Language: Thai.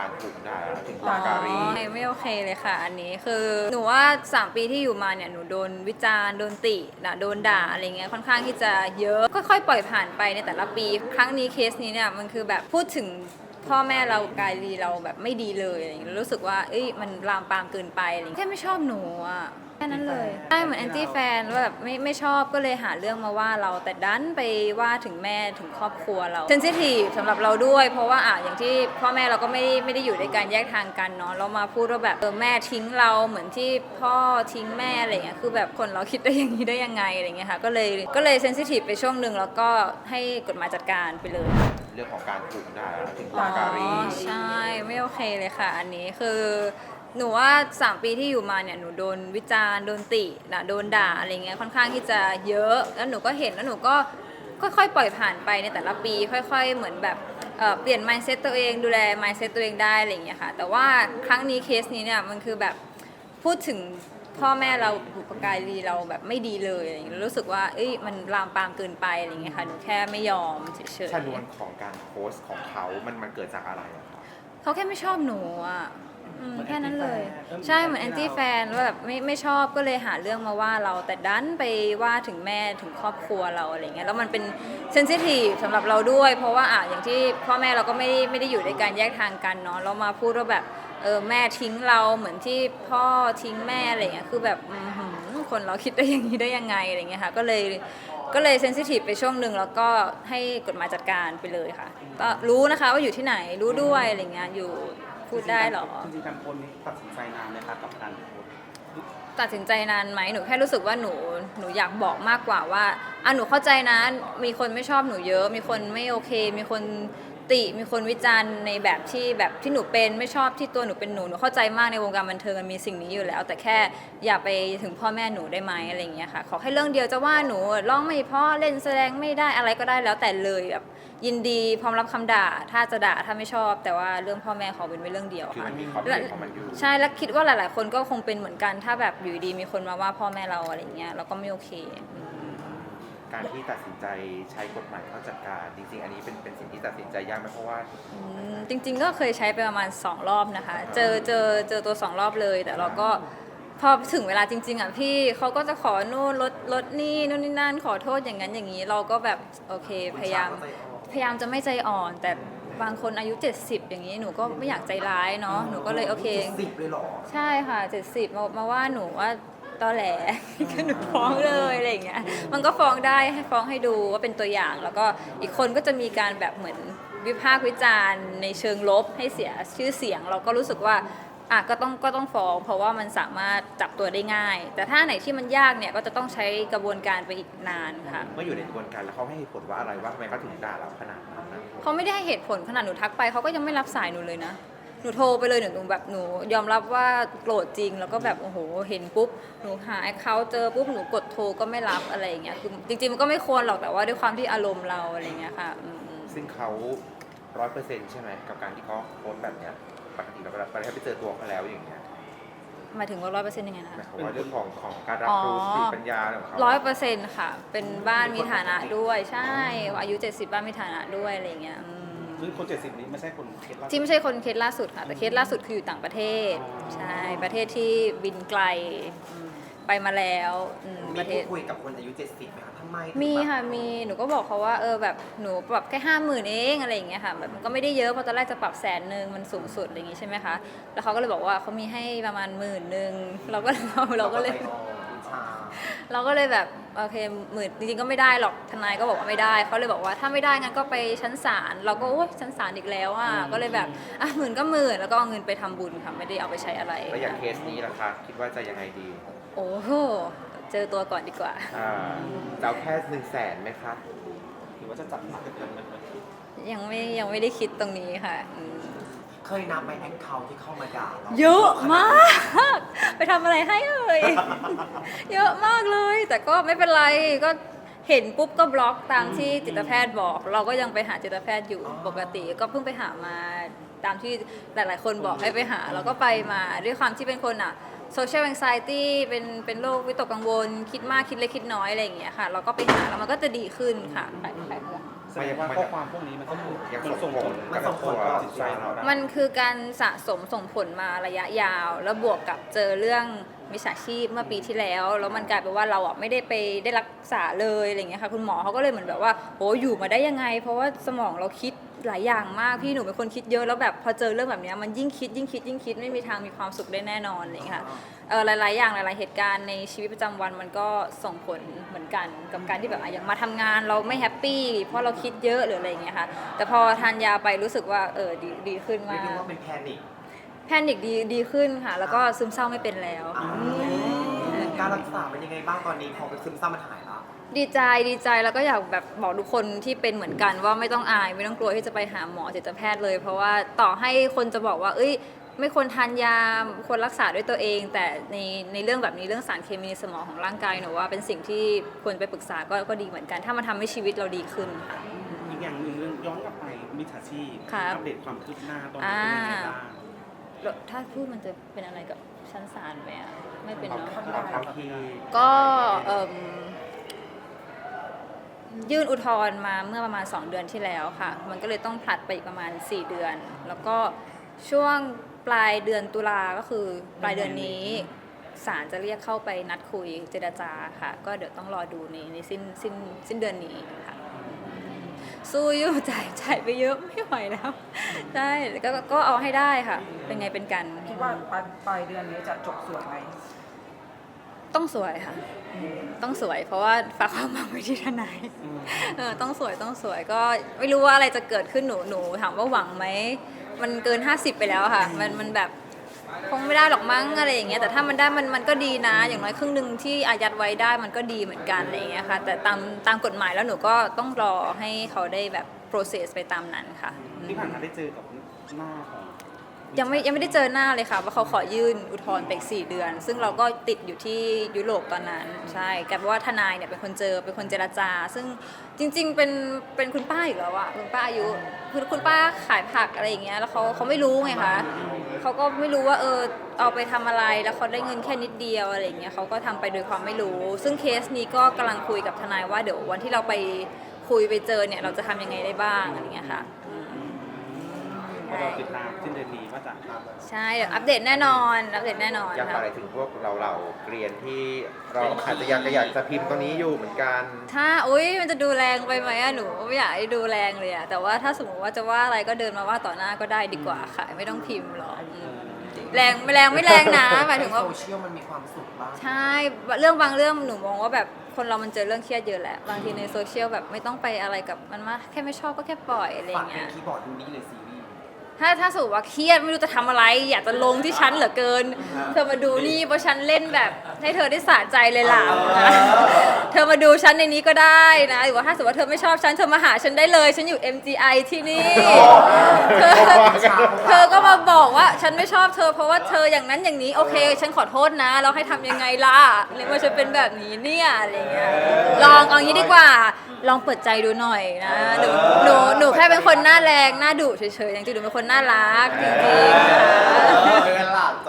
การถูกด่าถึงอ๋ด่าอการีไม่ไม่โอเคเลยค่ะ อันนี้คือหนูว่า 3 ปีที่อยู่มาเนี่ยหนูโดนวิจารณ์โดนตินะโดนด่าอะไรเงี้ยค่อนข้างที่จะเยอะค่อยๆ ปล่อยผ่านไปในแต่ละปี ครั้งนี้เคสนี้เนี่ยมันคือแบบพูดถึงพ่อแม่เรากายรีเราแบบไม่ดีเลยอะไรเงี้ยรู้สึกว่าเอ้ยมันลามปามเกินไปอะไรเงี้ยแค่ไม่ชอบหนูอะ แค่นั้นเลยใช่เหมือนแอนตี้แฟนว่าแบบไม่ไม่ชอบก็เลยหาเรื่องมาว่าเราแต่ดันไปว่าถึงแม่ถึงครอบครัวเราเซนซิทีฟสำหรับเราด้วย เพราะว่าอะอย่างที่พ่อแม่เราก็ไม่ได้ไม่ได้อยู่ในการแยกทางกันเนาะเรามาพูดว่าแบบเออแม่ทิ้งเราเหมือนที่พ่อทิ้งแม่อะไรเงี้ยคือแบบคนเราคิดได้อย่างนี้ได้ยังไงอะไรเงี้ยค่ะก็เลยก็เลยเซนซิทีฟไปช่วงหนึ่งแล้วก็ให้กฎหมายจัดการไปเลยเรื่องของการถูกด่าถึงอ๋ด่าอการีใช่ไม่โอเคเลยค่ะ อันนี้คือ หนูว่า3ปีที่อยู่มาเนี่ยหนูโดนวิจารณ์โดนตินะโดนด่าอะไรเงี้ยค่อนข้างที่จะเยอะ แล้วหนูก็เห็นแล้วหนูก็ค่อยๆ ปล่อยผ่านไปในแต่ละปี ค่อย ๆ เหมือนแบบเอ่อเปลี่ยน mindset ตัวเองดูแล mindset ตัวเองได้อะไรเงี้ยค่ะ แต่ว่าครั้งนี้เคสนี้เนี่ยมันคือแบบพูดถึงพ่อแม่เราบุปการีเราแบบไม่ดีเลยอะไรเงี้ยรู้สึกว่าเอ้ยมันลามปามเกินไปอะไรเงี้ยค่ะหนูแค่ไม่ยอมเฉยๆชนวนของการโพสต์ของเขา มันมันเกิดจากอะไรอะครับเขาแค่ไม่ชอบหนูอะ อืมเหมือนแค่นั้นเลย anti-fan เออใช่เหมือนเหมืแออนนตี้เราแฟนว่าแบบไม่ไม่ชอบก็เลยหาเรื่องมาว่าเราแต่ดันไปว่าถึงแม่ถึงครอบครัวเราอะไรเงี้ยแล้วมันเป็นเซนซิทีฟสำหรับเราด้วย เพราะว่าอะอย่างที่พ่อแม่เราก็ไม่ได้ไม่ได้อยู่ในการแยกทางกันเนาะเรามาพูดว่าแบบเออแม่ทิ้งเราเหมือนที่พ่อทิ้งแม่อะไรเงี้ยคือแบบอื้อหือคนเราคิดได้อย่างนี้ได้ยังไงอะไรเงี้ยค่ะก็เลยก็เลยเซนซิทีฟไปช่วงหนึ่งแล้วก็ให้กฎหมายจัดการไปเลยค่ะก็รู้นะคะว่าอยู่ที่ไหนรู้ด้วยอะไรเงี้ยอยู่ พูดได้เหรอ จริงๆการโพสต์นี้ตัดสินใจนานไหมคะกับการโพสต์ตัดสินใจนานไหมหนูแค่รู้สึกว่าหนูหนูอยากบอกมากกว่าว่าอะหนูเข้าใจนะมีคนไม่ชอบหนูเยอะ มีคนไม่โอเค มีคน ติ มีคนวิจารณ์ในแบบที่แบบที่หนูเป็นไม่ชอบที่ตัวหนูเป็นหนูหนูเข้าใจมากในวงการบันเทิงมันมีสิ่งนี้อยู่แล้ว แต่แค่อย่าไปถึงพ่อแม่หนูได้ไหมอะไรอย่างเงี้ยค่ะขอแค่เรื่องเดียวจะว่าหนูร้องไม่เพราะเล่นแสดงไม่ได้อะไรก็ได้แล้วแต่เลยแบบยินดีพร้อมรับคำด่า ถ้าจะด่าถ้าไม่ชอบ แต่ว่าเรื่องพ่อแม่ขอเป็นไว้เรื่องเดียวคือค่ะมันมีความเห็นของมันอยู่ใช่แล้วคิดว่าหลาย ๆ คนก็คงเป็นเหมือนกันถ้าแบบอยู่ดีมีคนมาว่าพ่อแม่เราอะไรเงี้ยเราก็ไม่โอเค การที่ตัดสินใจใช้กฎหมายเข้าจัดการจริงๆ อันนี้เป็นเป็นสิ่งที่ตัดสินใจยากไหมเพราะว่า อืมจริงๆก็เคยใช้ไปประมาณ 2 รอบนะคะ เจอเจอเจอตัว 2 รอบเลย แต่เราก็พอถึงเวลาจริง ๆอะพี่เขาก็จะขอนู่นลดลดนี่นู่นนี่นั่นขอโทษอย่างนั้นอย่างนี้ เราก็แบบโอเคพยายาม พยายามจะไม่ใจอ่อน แต่บางคนอายุ 70 อย่างนี้หนูก็ไม่อยากใจร้ายเนาะหนูก็เลยโอเค สิบเลยเหรอ ใช่ค่ะ 70 มามาว่าหนูว่า ตอแหลก็หนูฟ้องเลยอะไรอย่างเงี้ยมันก็ฟ้องได้ให้ฟ้องให้ดูว่าเป็นตัวอย่าง แล้วก็อีกคนก็จะมีการแบบเหมือนวิพากษ์วิจารณ์ในเชิงลบให้เสียชื่อเสียง เราก็รู้สึกว่าอะก็ต้องก็ต้องฟ้อง เพราะว่ามันสามารถจับตัวได้ง่าย แต่ถ้าไหนที่มันยากเนี่ยก็จะต้องใช้กระบวนการไปอีกนานค่ะ เมื่ออยู่ในกระบวนการแล้วเขาให้เหตุผลว่าอะไรว่าทำไมเขาถึงด่าเราขนาดนั้นนะเขาไม่ได้ให้เหตุผลขนาดหนูทักไปเขาก็ยังไม่รับสายหนูเลยนะ หนูโทรไปเลยหนูแบบหนูยอมรับว่าโกรธจริง แล้วก็แบบโอ้โหเห็นปุ๊บหนูหาเขาเจอปุ๊บหนูกดโทรก็ไม่รับอะไรอย่างเงี้ยคือจริงๆมันก็ไม่ควรหรอกแต่ว่าด้วยความที่อารมณ์เราอะไรอย่างเงี้ยค่ะอืมซึ่งเขาร้อยเปอร์เซ็นต์ใช่ไหมกับการที่เขาโพสต์แบบเนี้ยปกติเราเวลาไปเจอตัวเขาแล้วอย่างเงี้ยหมายถึงว่าร้อยเปอร์เซ็นต์ยังไงนะหมายความว่าเรื่องของของการรับรู้อ๋อ สติปัญญาของเขาร้อยเปอร์เซ็นต์ค่ะ เป็นบ้านมีฐานะด้วย ใช่ อายุ70บ้านมีฐานะด้วยอะไรอย่างเงี้ยอืม ซึ่งคนเจ็ดสิบนี้ไม่ใช่คนเคสล่าสุดที่ไม่ใช่คนเคสล่าสุดค่ะ แต่เคสล่าสุดคืออยู่ต่างประเทศ ใช่ ประเทศที่บินไกลอืมไปมาแล้วอืมมีประเทพูศดคุยกับคนอายุ 70ไหมคะทำไมถึงมีแบบค่ะมีหนูก็บอกเขาว่าเออแบบหนูปรับแค่ห้าหมื่นเองอะไรอย่างเงี้ยค่ะแบบมันก็ไม่ได้เยอะเพราะตอนแรกจะปรับแสนหนึ่งมันสูงสุดอะไรอย่างงี้ใช่ไหมคะแล้วเขาก็เลยบอกว่าเขามีให้ประมาณหมื่นหนึ่งเราก็เราก็เลยใจอ่อนอิจฉา เราก็เลยแบบโอเคหมื่นจริงๆก็ไม่ได้หรอกทนายก็บอกว่าไม่ได้เขาเลยบอกว่าถ้าไม่ได้งั้นก็ไปชั้นศาลเราก็โอ๊ยชั้นศาลอีกแล้วอะก็เลยแบบอะหมื่นก็หมื่นแล้วก็เอาเงินไปทำบุญค่ะไม่ได้เอาไปใช้อะไรแล้วอย่างเคสนี้ล่ะคะคิดว่าจะยังไงดี โอ้โหเจอตัวก่อนดีกว่าอ่าจะเอาแค่หนึ่งแสนไหมคะหรือว่าจะจัดหนักกันมันมันยังไม่ยังไม่ได้คิดตรงนี้ค่ะอืม เคยนับไหมแอคเคาท์ที่เข้ามาด่าเราเยอะมาก ไปทำอะไรให้เอ่ย เยอะมากเลย แต่ก็ไม่เป็นไรก็เห็นปุ๊บก็บล็อกตามที่จิตแพทย์บอก เราก็ยังไปหาจิตแพทย์อยู่ปกติ ก็เพิ่งไปหามาตามที่หลาย ๆ คนบอกให้ไปหา เราก็ไปมาด้วยความที่เป็นคนอะ social anxiety เป็นเป็นโรควิตกกังวล คิดมากคิดเล็กคิดน้อยอะไรอย่างเงี้ยค่ะ เราก็ไปหาแล้วมันก็จะดีขึ้นค่ะไปไปไป แสดงว่าข้อความพวกนี้มันก็ยังมันส่ส่งงผผลลกักับบตัตัววจิตใจเรามันคือการสะสมส่งผลมาระยะยาว แล้วบวกกับเจอเรื่องมิจฉาชีพเมื่อปีที่แล้ว แล้วมันกลายเป็นว่าเราอะไม่ได้ไปได้รักษาเลยอะไรอย่างเงี้ยค่ะคุณหมอเขาก็เลยเหมือนแบบว่าโหอยู่มาได้ยังไง เพราะว่าสมองเราคิด หลายอย่างมากพี่หนูเป็นคนคิดเยอะแล้วแบบพอเจอเรื่องแบบเนี้ยมันยิ่งคิดยิ่งคิดยิ่งคิดไม่มีทางมีความสุขได้แน่นอนอะไรอย่างเงี้ยค่ะเออหลาย ๆ อย่างหลาย ๆ เหตุการณ์ในชีวิตประจำวันมันก็ส่งผลเหมือนกันกับการที่แบบอะอย่างมาทำงานเราไม่แฮปปี้เพราะเราคิดเยอะหรืออะไรอย่างเงี้ยค่ะแต่พอทานยาไปรู้สึกว่าเออดีดีขึ้นเรีมายกกได้ว่าเป็นแพนิค แพนิคดีดีขึ้นค่ะ แล้วก็ซึมเศร้าไม่เป็นแล้ว การรักษาเป็นยังไงบ้างตอนนี้พอเป็นซึมเศร้ามันหายแล้ว ดีใจดีใจแล้วก็อยากแบบบอกทุกคนที่เป็นเหมือนกันว่าไม่ต้องอาย ไม่ต้องกลัวที่จะไปหาหมอจิตแพทย์เลย เพราะว่าต่อให้คนจะบอกว่า เอ้ย ไม่ควรทานยาควรรักษาด้วยตัวเอง แต่ในในเรื่องแบบนี้เรื่องสารเคมีในสมองของร่างกายหนูว่าเป็นสิ่งที่ควรไปปรึกษาก็ก็ดีเหมือนกัน ถ้ามันทำให้ชีวิตเราดีขึ้นค่ะอีกอย่างหนึ่งเรื่องย้อนกลับไปมิจฉาชีพครับ อัปเดตความคืบหน้าตอนนี้เป็นยังไงบ้าง แล้วถ้าพูดมันจะเป็นอะไรกับชั้นศาลไหมอะ ไม่เป็นเอาเนาะเอาเท่าที่ก็เอิ่มยื่นอุทธรณ์มาเมื่อประมาณ 2 เดือนที่แล้วค่ะ มันก็เลยต้องผลัดไปอีกประมาณ 4 เดือน แล้วก็ช่วงปลายเดือนตุลาก็คือปลายเดือนนี้ศาลจะเรียกเข้าไปนัดคุยเจรจาค่ะ ก็เดี๋ยวต้องรอดูในในสิ้นสิ้นสิ้นเดือนนี้ค่ะ สู้อยู่จ่ายจ่ายไปเยอะไม่ไหวแล้ว ใช่ก็ก็เอาให้ได้ค่ะ เป็นไงเป็นกัน คิดว่าปลายปลายเดือนนี้จะจบสวยไหมต้องสวยค่ะต้องสวยเพราะว่าฝากความหวังไว้ที่ทนายเออต้องสวยต้องสวยก็ไม่รู้ว่าอะไรจะเกิดขึ้นหนูหนูถามว่าหวังไหมมันเกิน 50 ไปแล้วอะค่ะ มันมันแบบ คงไม่ได้หรอกมั้งอะไรอย่างเงี้ยแต่ถ้ามันได้มันมันก็ดีนะ อย่างน้อยครึ่งหนึ่งที่อายัดไว้ได้มันก็ดีเหมือนกันอะไรอย่างเงี้ยค่ะ แต่ตามตามกฎหมายแล้วหนูก็ต้องรอให้เขาได้แบบ process ไปตามนั้นค่ะ ที่ผ่านมาได้เจอกับหน้าของ ยังไม่ยังไม่ได้เจอหน้าเลยค่ะว่าเขาขอยื่นอุทธรณ์ไปอีกสี่เดือน ซึ่งเราก็ติดอยู่ที่ยุโรปตอนนั้นใช่กลายเป็นว่าทนายเนี่ยเป็นคนเจอเป็นคนเจรจา ซึ่งจริง ๆ เป็นเป็นคุณป้าอยู่แล้วอะคุณป้าอายุคือคุณป้าขายผักอะไรอย่างเงี้ยแล้วเขาเขาไม่รู้ไงคะเขาก็ไม่รู้ว่าเออเอาไปทำอะไรแล้วเขาได้เงินแค่นิดเดียวอะไรอย่างเงี้ยเขาก็ทำไปโดยความไม่รู้ ซึ่งเคสนี้ก็กำลังคุยกับทนายว่าเดี๋ยววันที่เราไปคุยไปเจอเนี่ยเราจะทำยังไงได้บ้างอะไรเงี้ยค่ะ ราติดตามสิ้นเดือนนี้ว่าจะใช่เดี๋ยวอัปเดตแน่นอนอัปเดตแน่นอนอยากฝากค่ะอะไรถึงพวกเราเราๆเกรียนที่เราอาจจะอยากอยากจะพิมพ์ตรงนี้อยู่เหมือนกันถ้าอุ้ยมันจะดูแรงไปไหมอะหนูไม่อยากให้ดูแรงเลยอะแต่ว่าถ้าสมมติว่าจะว่าอะไรก็เดินมาว่าต่อหน้าก็ได้ดีกว่าค่ะ ไม่ต้องพิมพ์หรอกอืมแรงไม่แรงไม่แรงนะหมายถึงว่า โซเชียลมันมีความสุขบ้างใช่เรื่องบางเรื่องหนูมองว่าแบบคนเรามันเจอเรื่องเครียดเยอะแหละ บางทีในโซเชียลแบบไม่ต้องไปอะไรกับมันมาก แค่ไม่ชอบก็แค่ปล่อยอะไรอฝากย่างเป็เงี้นย คีย์บอร์ดดูนี้เลยซีรีส์ ถ้าถ้าสมมติว่าเครียดไม่รู้จะทำอะไร อยากจะลงที่ชั้นเหลือเกิน เธอมาดูนี่เพราะฉันเล่นแบบ ให้เธอได้สะใจเลยล่ะนะเธอมาดูฉันในนี้ก็ได้นะหรือว่าถ้าสมมติว่าเธอไม่ชอบฉันเธอมาหาฉันได้เลย ฉันอยู่ MGI ที่นี่เธอเธอก็มาบอกว่าฉันไม่ชอบเธอเพราะว่าเธออย่างนั้นอย่างนี้โอเค ฉันขอโทษนะแล้วให้ทำยังไงล่ะหรือว่าฉันเป็นแบบนี้เนี่ยอะไรเงี้ยลองเอางี้ดีกว่า ลองเปิดใจดูหน่อยนะหนูหนูหนูแค่เป็นคนหน้าแรงหน้าดุเฉยๆจริงๆหนูเป็นคนน่ารักจริงๆค่ะ เป็นหลานจบ